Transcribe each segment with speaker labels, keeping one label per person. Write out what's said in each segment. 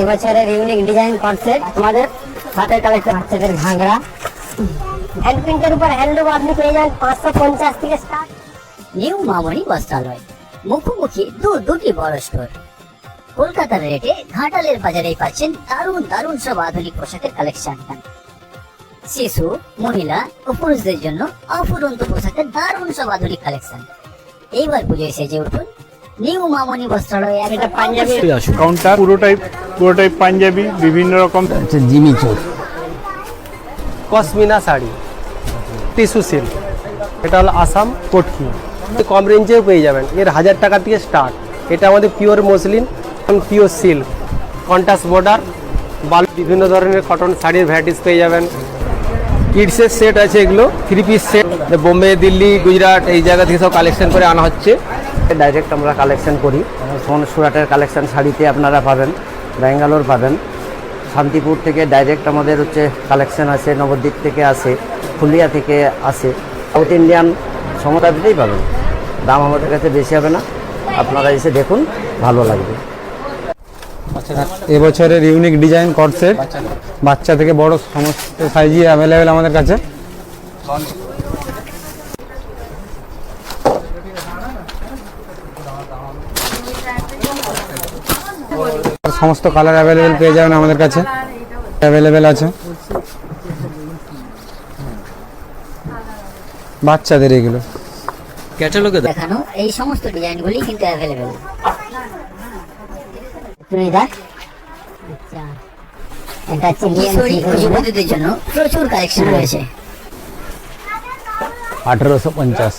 Speaker 1: এবছরের unique design concept আমাদের হাতের কালেকশন বাচ্চাদের ঘাগরা। হ্যান্ড প্রিন্টের উপর হ্যান্ডলুম আপনি পেয়ে যান পাঁচশো পঞ্চাশ থেকে স্টার্ট
Speaker 2: নিউ মামনি বস্ত্রালয় মুখোমুখি দু দুটি বড় স্টোর কলকাতার রেটে ঘাটালের বাজারেই পাচ্ছেন দারুণ দারুণ সব আধুনিক পোশাকের কালেকশন শিশু, মহিলা ও পুরুষদের জন্য অফুরন্ত পোশাকের দারুণ সব আধুনিক কালেকশন এইবার পুজো এসেছে উঠুন নিউ মামনি বস্ত্রালয়
Speaker 1: এটা পাঞ্জাবি।
Speaker 3: কাউন্টার পুরোটাই পুরোটাই পাঞ্জাবি বিভিন্ন রকম।
Speaker 4: হচ্ছে জিমি চোর।
Speaker 5: Pashmina sari tissue silk. এটা হলো আসাম কটকি। কম রেঞ্জেও পেয়ে যাবেন। এর হাজার টাকা থেকে স্টার্ট এটা আমাদের pure muslin pure silk contrast border বাল বিভিন্ন ধরনের কটন শাড়ির ভ্যারাইটিস পেয়ে যাবেন। কিডসের সেট আছে এগুলো three piece set Bombay Delhi Gujarat এই জায়গা থেকে সব কালেকশন করে আনা হচ্ছে।
Speaker 4: ডাইরেক্ট আমরা কালেকশন করি। যেমন সুরাটের কালেকশন শাড়িতে আপনারা পাবেন ব্যাঙ্গালোর পাবেন। শান্তিপুর থেকে ডাইরেক্ট আমাদের হচ্ছে কালেকশন আছে নবদ্বীপ থেকে আসে ফুলিয়া থেকে আসে। সাউথ ইন্ডিয়ান সমতাতেই পাবেন। দাম আমাদের কাছে বেশি হবে না। আপনারা এসে দেখুন ভালো লাগবে।
Speaker 3: এবছরের ইউনিক ডিজাইন কটসেট বাচ্চা। থেকে বড় সমস্ত সাইজই অ্যাভেলেবেল আমাদের কাছে। সমস্ত কালার অ্যাভেলেবেল পেয়ে যাবেন আমাদের কাছে। অ্যাভেলেবেল আছে। বাচ্চাদের এগুলো।
Speaker 2: ক্যাটালগে দেখানো এই সমস্ত ডিজাইনগুলি কিন্তু অ্যাভেলেবেল
Speaker 1: তুমি দেখ। আচ্ছা। এটা হচ্ছে
Speaker 2: কিশোরী ও জন্য প্রচুর কালেকশন রয়েছে।
Speaker 4: আঠেরোশো পঞ্চাশ।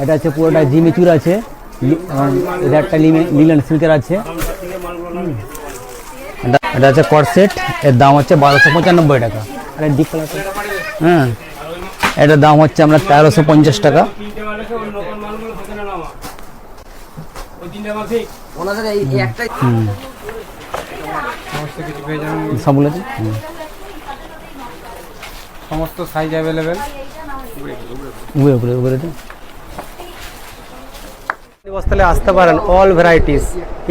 Speaker 4: এটা হচ্ছে পুরোটা জিমিচুর আছে। এটা একটা লিলেন সিল্কের আছে এটা- হচ্ছে কটসেট এর দাম হচ্ছে বারোশো পঁচানব্বই টাকা আরে ডিপ হ্যাঁ এটার দাম হচ্ছে আমরা তেরোশো পঞ্চাশ টাকা সবগুলো
Speaker 3: সমস্ত সাইজ অ্যাভেলেবেল
Speaker 4: উপরে উপরে তো।
Speaker 5: বস্তালে আসতে পারেন all varieties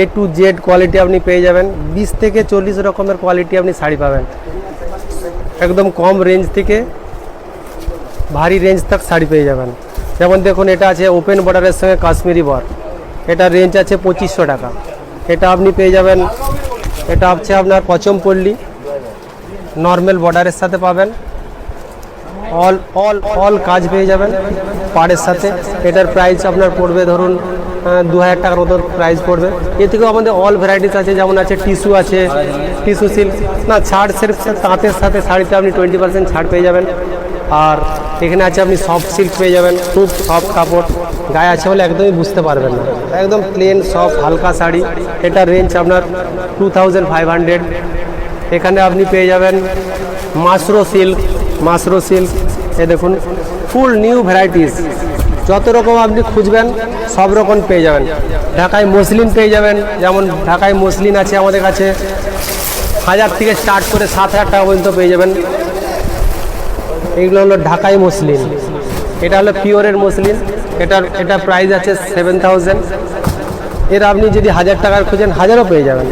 Speaker 5: A to Z quality আপনি পেয়ে যাবেন। বিশ থেকে চল্লিশ রকমের কোয়ালিটি আপনি শাড়ি পাবেন। একদম কম রেঞ্জ থেকে ভারী রেঞ্জ তাক শাড়ি পেয়ে যাবেন। যেমন দেখুন, এটা আছে ওপেন বর্ডারের সঙ্গে কাশ্মীরি বর। এটা রেঞ্জ আছে পঁচিশশো টাকা। এটা আপনি পেয়ে যাবেন, এটা হচ্ছে আপনার পচমপল্লী নর্মাল বর্ডারের সাথে পাবেন। অল অল অল কাজ পেয়ে যাবেন। পাড়ের সাথে। এটার প্রাইস আপনার পড়বে ধরুন দু হাজার টাকার মতো প্রাইস পড়বে। এ থেকেও আমাদের অল ভ্যারাইটিস আছে, যেমন আছে টিস্যু আছে টিস্যু সিল্ক না, ছাড় সিল্ক তাঁতের সাথে শাড়িতে আপনি টোয়েন্টি পার্সেন্ট ছাড় পেয়ে যাবেন। আর এখানে আছে আপনি সফট সিল্ক পেয়ে যাবেন, খুব সফট কাপড়। গায়ে আছে বলে একদমই বুঝতে পারবেন না। একদম প্লেন সফট হালকা শাড়ি। এটার রেঞ্জ আপনার টু থাউজেন্ড ফাইভ হান্ড্রেড এখানে আপনি পেয়ে যাবেন মাশরো সিল্ক মাশরো সিল্ক এ দেখুন ফুল নিউ ভ্যারাইটিস যত রকম আপনি খুঁজবেন, সব রকম পেয়ে যাবেন। ঢাকায় মসলিন পেয়ে যাবেন, যেমন ঢাকায় মসলিন আছে আমাদের কাছে। হাজার থেকে স্টার্ট করে সাত হাজার টাকা পর্যন্ত পেয়ে যাবেন। এইগুলো হলো ঢাকাই মসলিন এটা হলো পিওরের মসলিন এটার, এটা প্রাইস আছে সেভেন থাউজেন্ড এর আপনি যদি হাজার টাকার খুঁজেন, হাজারও পেয়ে যাবেন।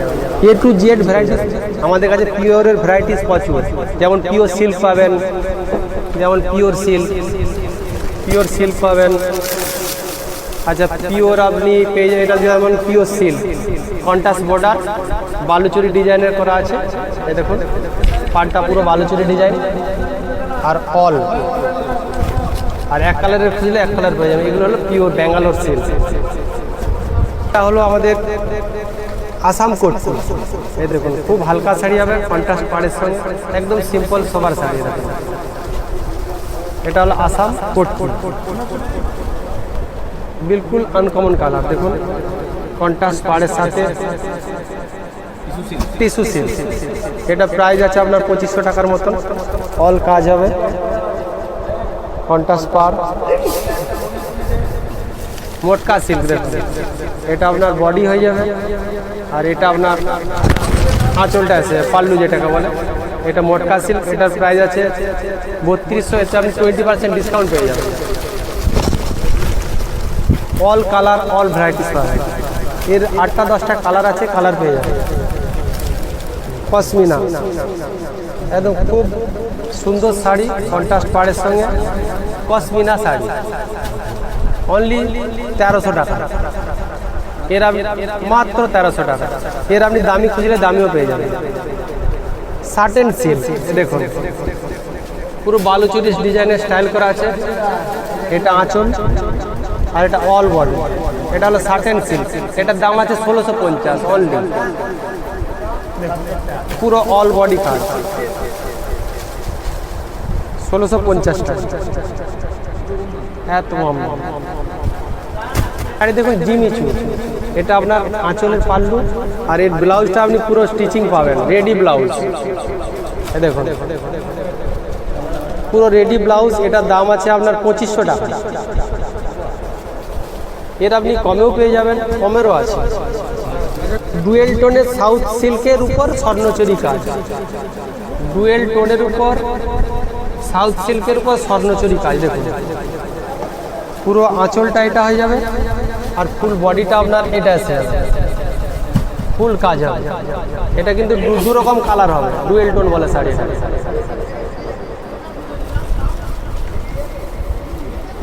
Speaker 5: এ টু জেড ভ্যারাইটিস আমাদের কাছে পিওরের ভ্যারাইটিস প্রচুর। যেমন পিওর সিল্ক পাবেন, যেমন পিওর সিল্ক পিওর সিল্ক পাবেন। আচ্ছা পিওর আপনি পেয়ে এটা যেমন পিওর সিল্ক কন্টাস বর্ডার বালুচুরি ডিজাইনের করা আছে। এই দেখুন পাটটা পুরো বালুচুরি ডিজাইন আর অল আর এক কালারের খুঁজলে এক কালার পেয়ে যাবেন। এগুলো হলো পিওর ব্যাঙ্গালোর সিল্ক এটা হলো আমাদের আসাম কোট এই দেখুন, খুব হালকা শাড়ি হবে কন্ট্রাস্ট পাড়ের সঙ্গে। একদম সিম্পল সবার শাড়ি দেখুন। এটা হলো আসাম কোট বিলকুল আনকমন কালার দেখুন। কন্ট্রাস্ট পাড়ের সাথে। টিস্যু সিল্ক এটা প্রাইস আছে আপনার পঁচিশশো টাকার মতন। অল কাজ হবে। কন্ট্রাস্ট পাড়। মোটকা সিল্ক দেখুন। এটা আপনার বডি হয়ে যাবে। আর এটা আপনার আঁচলটা আছে, পাল্লু যেটাকে বলে। এটা মোটকা সিল্ক এটার প্রাইস আছে বত্রিশশো এতে আপনি টোয়েন্টি পার্সেন্ট ডিসকাউন্ট পেয়ে যাবেন। অল কালার অল ভ্যারাইটিস পাবেন। এর আটটা দশটা কালার আছে কালার পেয়ে যাবেন। পশমিনা একদম খুব সুন্দর শাড়ি কন্ট্রাস্ট পাড়ের সঙ্গে। পশমিনা শাড়ি। অনলি তেরোশো টাকা। এর মাত্র তেরোশো টাকা। এর আপনি দামি খুঁজলে দামিও পেয়ে যাবেন। সার্টেন সিল্ক দেখুন। পুরো বালুচুরিশ ডিজাইনের স্টাইল করা আছে। এটা আঁচল আর এটা অল বডি এটা হলো সার্টেন সিল্ক এটার দাম আছে ষোলোশো পঞ্চাশ অনলি পুরো অল বডি কাজ ষোলোশো পঞ্চাশ টাকা। এত আরে দেখুন জিমিচু এটা আপনার আঁচলের পাল্লু, আর এর ব্লাউজটা আপনি পুরো স্টিচিং পাবেন, রেডি ব্লাউজ। দেখুন। পুরো রেডি ব্লাউজ, এটার দাম আছে আপনার পঁচিশশো টাকা। এর আপনি কমেও পেয়ে যাবেন, কমেরও আছে। ডুয়েল টোনের সাউথ সিল্কের উপর স্বর্ণচুরি কাজ। ডুয়েল টোনের উপর সাউথ সিল্কের উপর স্বর্ণচুরি কাজ, দেখুন। পুরো আঁচলটা এটা হয়ে যাবে। আর ফুল বডিটা আপনার এটা যাবে ফুল কাজ হবে। এটা কিন্তু দু রকম কালার হবে। ডুয়েল টোন বলে শাড়ি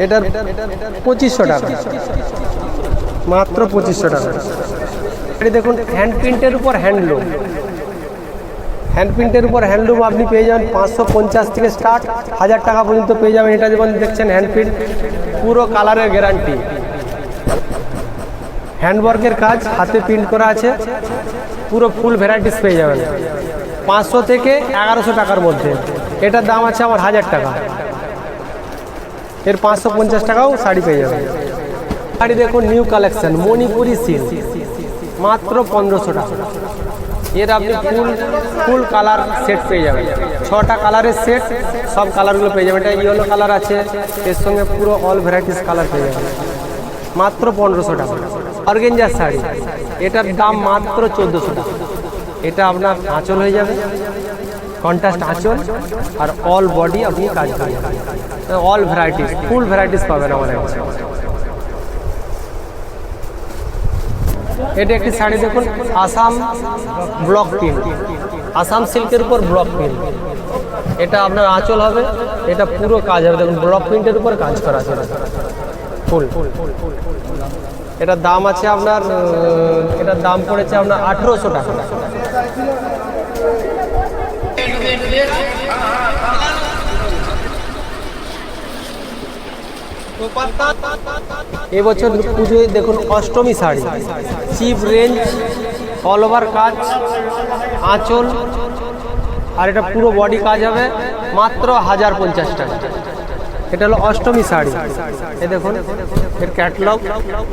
Speaker 5: এটা। পঁচিশশো টাকা। মাত্র পঁচিশশো টাকা। এটা দেখুন হ্যান্ড প্রিন্টের উপর হ্যান্ডলুম হ্যান্ড প্রিন্টের উপর হ্যান্ডলুম আপনি পেয়ে যাবেন পাঁচশো পঞ্চাশ থেকে স্টার্ট হাজার টাকা পর্যন্ত পেয়ে যাবেন। এটা যেমন দেখছেন হ্যান্ড প্রিন্ট পুরো কালারের গ্যারান্টি হ্যান্ডওয়ার্কের কাজ, হাতে প্রিন্ট করা আছে। পুরো ফুল ভ্যারাইটিস পেয়ে যাবেন। পাঁচশো থেকে এগারোশো টাকার মধ্যে। এটার দাম আছে আমার হাজার টাকা। এর পাঁচশো পঞ্চাশ টাকাও শাড়ি পেয়ে যাবেন। শাড়ি দেখুন নিউ কালেকশন মণিপুরি সিল্ক মাত্র পনেরোশো টাকা। এর আপনি ফুল ফুল কালার সেট পেয়ে যাবেন। ছটা কালারের সেট সব কালারগুলো পেয়ে যাবেন। এটা ইয়েলো কালার আছে। এর সঙ্গে পুরো অল ভ্যারাইটিস কালার পেয়ে যাবেন। মাত্র পনেরোশো টাকা। অর্গেঞ্জার শাড়ি। এটার দাম মাত্র চোদ্দোশো এটা আপনার আঁচল হয়ে যাবে। কন্ট্রাস্ট আঁচল আর অল বডি আপনি কাজ করে অল ভ্যারাইটিস ফুল ভ্যারাইটিস পাবেন আমার এটা একটি শাড়ি দেখুন, আসাম ব্লক প্রিন্ট আসাম সিল্কের উপর ব্লক প্রিন্ট এটা আপনার আঁচল হবে। এটা পুরো কাজ হবে। দেখুন ব্লক প্রিন্টের উপর কাজ করা আছে। ফুল। এটার দাম আছে আপনার এটার দাম পড়েছে আপনার আঠেরোশো টাকা। এবছর পুজোয় দেখুন Ashtami sari. Cheap range all over কাজ, আঁচল, আর এটা পুরো বডি কাজ হবে মাত্র হাজার পঞ্চাশ টাকা। এটা হলো অষ্টমী শাড়ি। এ দেখুন, এর ক্যাটলগ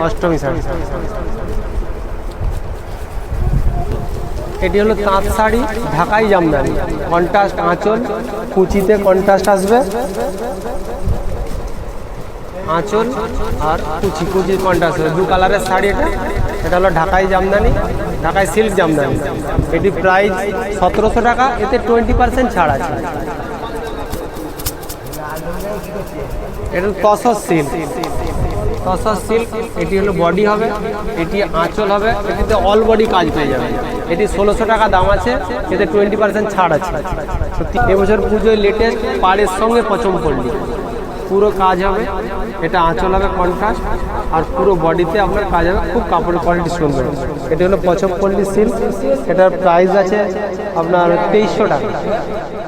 Speaker 5: অষ্টমী শাড়ি। এটি হলো তাঁত শাড়ি, ঢাকাই জামদানি। কন্ট্রাস্ট আঁচল, কুচিতে কন্ট্রাস্ট আসবে। আঁচল আর কুচি কুচি কন্ট্রাস্ট আসবে। দু কালারের শাড়ি এটা। এটা হলো ঢাকাই জামদানি, ঢাকাই সিল্ক জামদানি। এটি প্রাইস সতেরোশো টাকা, এতে টোয়েন্টি পার্সেন্ট ছাড় আছে। এটা তসর সিল্ক। তসর সিল্ক, এটি হলো বডি হবে, এটি আঁচল হবে, এটিতে অল বডি কাজ পেয়ে যাবে। এটি ষোলোশো টাকা দাম আছে, এতে টোয়েন্টি পার্সেন্ট ছাড় আছে। এবছর পুজোয় লেটেস্ট পাড়ের সঙ্গে পচম পড়লি পুরো কাজ হবে। এটা আঁচল হবে কন্ট্রাস্ট আর পুরো বডিতে আপনার কাজ হবে। খুব কাপড়ের কোয়ালিটি সুন্দর এটা হলো পচমপল্লি সিল্ক এটার প্রাইস আছে আপনার তেইশশো টাকা।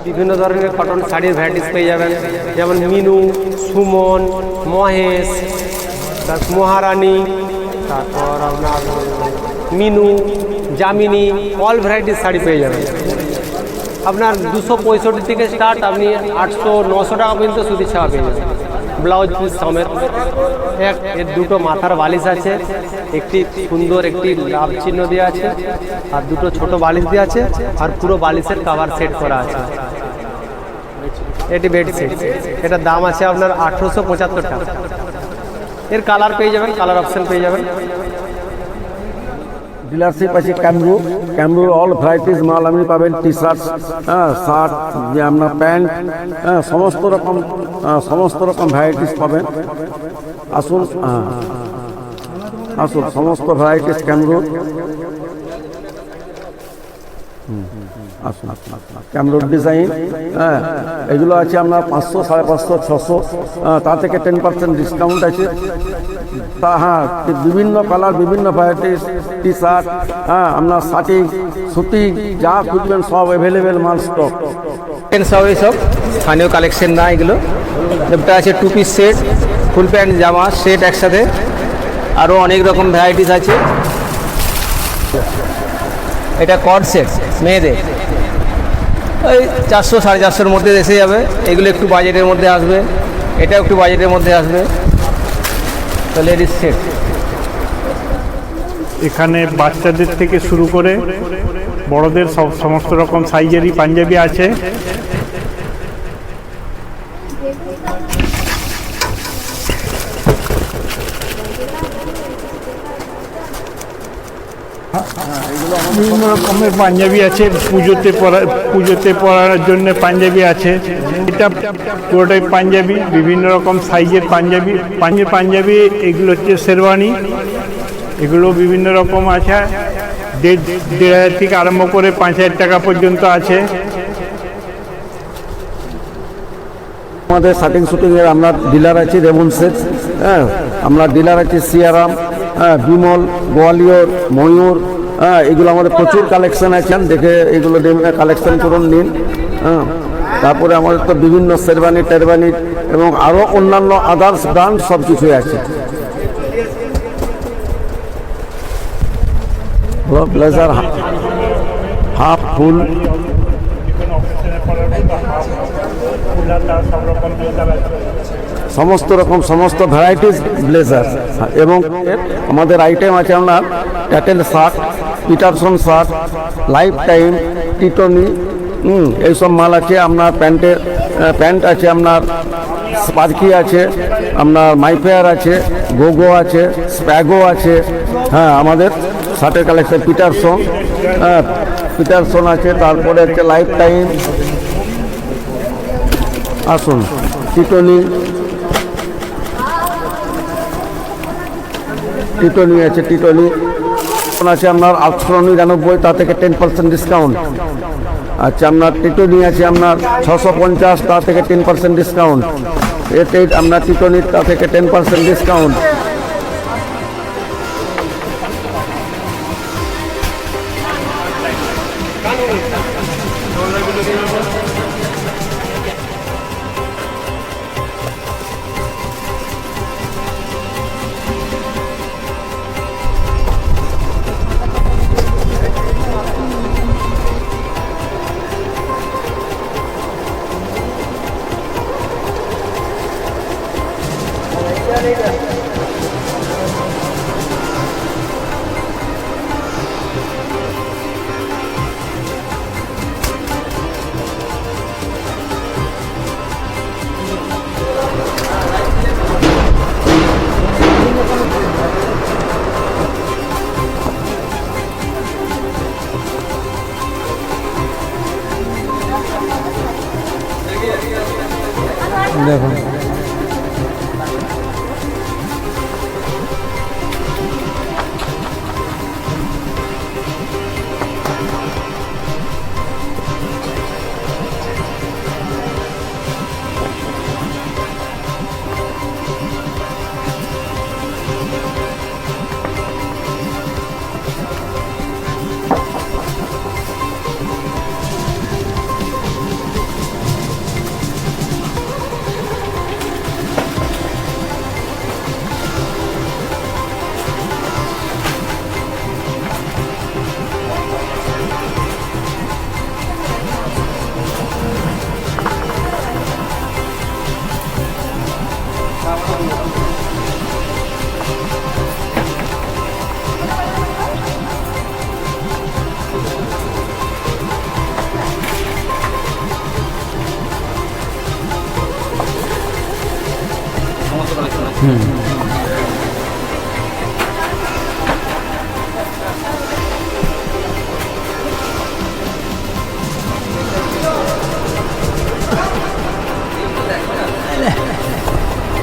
Speaker 5: বিভিন্ন ধরনের কটন শাড়ির ভ্যারাইটিস পেয়ে যাবেন। যেমন মিনু, সুমন, মহেশ তারপর মহারানী, তারপর আপনার মিনু জামিনী অল ভ্যারাইটিস শাড়ি পেয়ে যাবেন। আপনার দুশো পঁয়ষট্টি থেকে স্টার্ট আপনি আটশো, নশো টাকা পর্যন্ত সুতি ছাড়া পেয়ে যাবেন। ব্লাউজ পিস সমেত। এক এর দুটো মাথার বালিশ আছে, একটি সুন্দর, একটি লাভ চিহ্ন দেওয়া আছে, আর দুটো ছোট বালিশ দেওয়া আছে, আর পুরো বালিশের কাভার সেট করা আছে। এটি বেডশিট এটার দাম আছে আপনার আঠেরোশো পঁচাত্তর টাকা। এর কালার পেয়ে যাবেন কালার অপশান পেয়ে যাবেন।
Speaker 6: ডিলারশিপ আছে ক্যামরু ক্যামরুর অল ভ্যারাইটিস মাল আপনি পাবেন টি শার্ট হ্যাঁ শার্ট যে আপনার প্যান্ট হ্যাঁ সমস্ত রকম হ্যাঁ, সমস্ত রকম ভ্যারাইটিস পাবেন। আসুন হ্যাঁ, আসুন সমস্ত ভ্যারাইটিস ক্যামরু আসুন আসুন আসুন ক্যামরোড ডিজাইন হ্যাঁ এগুলো আছে আপনার পাঁচশো, সাড়ে পাঁচশো, ছশো তা থেকে টেন পার্সেন্ট ডিসকাউন্ট আছে। তা হ্যাঁ বিভিন্ন কালার বিভিন্ন ভ্যারাইটিস টি শার্ট হ্যাঁ আপনার শার্টিং সুতিং, যা খুঁজবেন সব অ্যাভেলেবেল মাল স্টক
Speaker 5: সব এইসব স্থানীয় কালেকশন না এগুলো। একটা আছে two piece set full pant জামা সেট একসাথে। আরও অনেক রকম ভ্যারাইটিস আছে। এটা কট সেট মেয়েদের। ওই চারশো, সাড়ে চারশোর মধ্যে এসে যাবে। এগুলো একটু বাজেটের মধ্যে আসবে। এটা একটু বাজেটের মধ্যে আসবে। তো লেডিস সেট
Speaker 7: এখানে বাচ্চাদের থেকে শুরু করে বড়দের সব সমস্ত রকম সাইজেরই পাঞ্জাবি আছে। বিভিন্ন রকমের পাঞ্জাবি আছে, পুজোতে পরা পুজোতে পরার জন্য পাঞ্জাবি আছে। এটা পুরোটাই পাঞ্জাবি, বিভিন্ন রকম সাইজের পাঞ্জাবি। পাঞ্জাবি পাঞ্জাবি, এগুলো হচ্ছে শেরওয়ানি। এগুলো বিভিন্ন রকম আছে। দেড় দেড় হাজার থেকে আরম্ভ করে পাঁচ হাজার টাকা পর্যন্ত আছে।
Speaker 6: আমাদের শার্টিং শুটিং এর আমরা ডিলার আছি রেমন সেট হ্যাঁ? আমরা ডিলার আছি সিয়ারাম হ্যাঁ? বিমল, গোয়ালিয়র, ময়ূর হ্যাঁ এগুলো আমাদের প্রচুর কালেকশন আছে, দেখে এগুলো কালেকশন করুন, নিন। হ্যাঁ তারপরে আমাদের তো বিভিন্ন শেরবানি টেরবানি এবং আরও অন্যান্য আদার্স ব্র্যান্ড সব কিছুই আছে ব্লেজার হাফ ফুল সমস্ত রকম, সমস্ত ভ্যারাইটিস ব্লেজার এবং আমাদের আইটেম আছে আপনার ট্যাটেল shirt Peterson shirt life time টিটনি এইসব মাল আছে, আপনার প্যান্টের প্যান্ট আছে, আপনার স্পার্কি আছে, আপনার মাইফেয়ার আছে, গোগো আছে, স্প্যাগো আছে হ্যাঁ আমাদের শার্টের কালেকশন পিটারসন হ্যাঁ পিটারসন আছে, তারপরে হচ্ছে লাইফ টাইম আসুন টিটনি টিটনি আছে টিটনি আছে আপনার আটশো নিরানব্বই, তা থেকে টেন পার্সেন্ট ডিসকাউন্ট আচ্ছা আপনার টিটনি আছে আপনার ছশো পঞ্চাশ, তা থেকে টেন পার্সেন্ট ডিসকাউন্ট এতে আপনার টিটনির তা থেকে টেন পার্সেন্ট ডিসকাউন্ট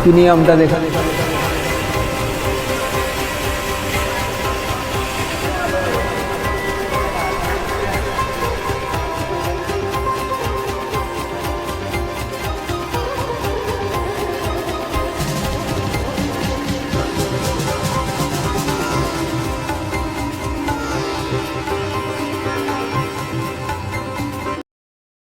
Speaker 3: প্রিমিয়ামটা দেখা